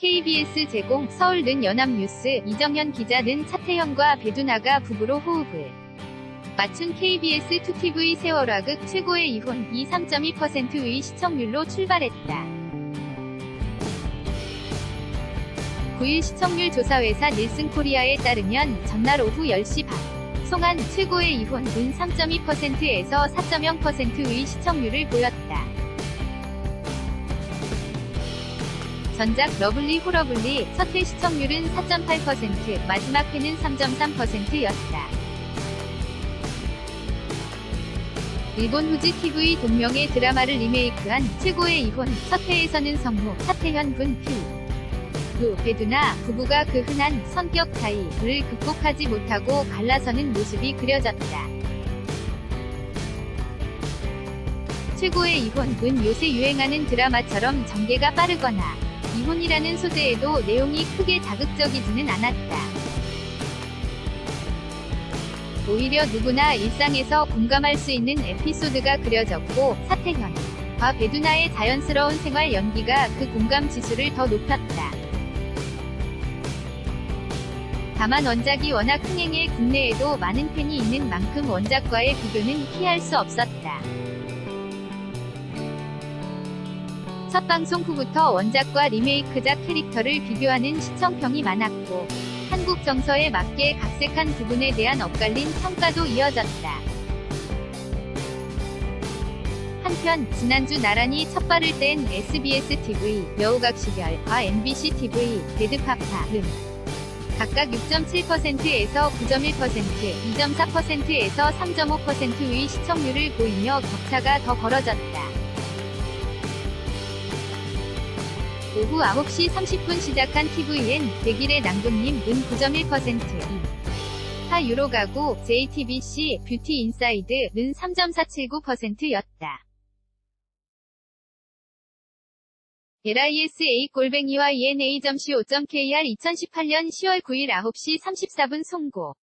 KBS 제공 서울 는 연합뉴스 이정현 기자 는 차태현과 배두나가 부부로 호흡을 맞춘 KBS 2TV 세월화극 최고의 이혼 23.2%의 시청률로 출발했다. 9일 시청률 조사회사 닐슨 코리아에 따르면 전날 오후 10시 반 송한 최고의 이혼 은 3.2%에서 4.0%의 시청률을 보였다. 전작 러블리 호러블리 첫 회 시청률은 4.8%, 마지막 회는 3.3%였다. 일본 후지 TV 동명의 드라마를 리메이크한 최고의 이혼 첫 회에서는 성무, 차태현 군 피. 루, 배두나 부부가 그 흔한 성격 차이를 극복하지 못하고 갈라서는 모습이 그려졌다. 최고의 이혼은 요새 유행하는 드라마처럼 전개가 빠르거나 이혼이라는 소재에도 내용이 크게 자극적이지는 않았다. 오히려 누구나 일상에서 공감할 수 있는 에피소드가 그려졌고 사태현 과 배두나의 자연스러운 생활 연기가 그 공감 지수를 더 높였다. 다만 원작이 워낙 흥행해 국내에도 많은 팬이 있는 만큼 원작과의 비교는 피할 수 없었다. 첫 방송 후부터 원작과 리메이크작 캐릭터를 비교하는 시청평이 많았고, 한국 정서에 맞게 각색한 부분에 대한 엇갈린 평가도 이어졌다. 한편, 지난주 나란히 첫 발을 뗀 SBS TV, 여우각시별과 MBC TV, 데드파파는 각각 6.7%에서 9.1%, 2.4%에서 3.5%의 시청률을 보이며 격차가 더 벌어졌다. 오후 9시 30분 시작한 TVN 백일의 낭독님 은 9.1%, 하 유로 가구 JTBC 뷰티 인사이드 는 3.479%였다. LISA 골뱅이와 ENA.co.kr 2018년 10월 9일 9시 34분 송고